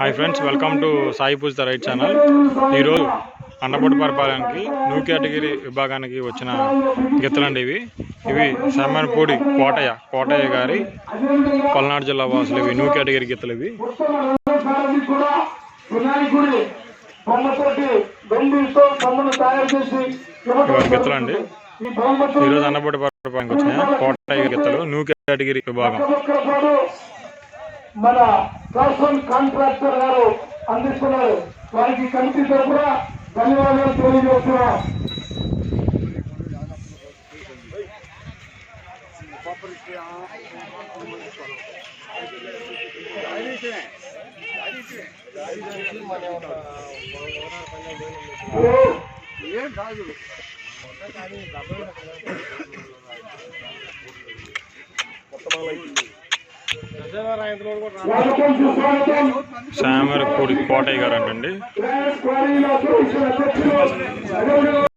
hi friends welcome to Sai Poojitha right channel ఈరోజు అన్నపూడి పరిపాలనకి new category విభాగానికి వచ్చిన గిత్తలండి ఇవి ఇవి సమ్మన్పూడి కోటయ్య కోటయ్య గారి పల్నాడు జిల్లా వాసులు ఇవి న్యూ కేటగిరీ గిత్తలు ఇవి గిత్తలండి ఈ ఈరోజు అన్నపూడి పరిపాలనకి వచ్చిన కోటయ్య గిత్తలు న్యూ కేటగిరీ విభాగం మన క్లాస్ వన్ కాంట్రాక్టర్ గారు అందిస్తున్నారు వారికి కమిటీ తరఫున ధన్యవాదాలు తెలియజేస్తున్నాం స్వాగతం సుస్వాగతం సామరపూడి కోటయ్య గారు అంటండి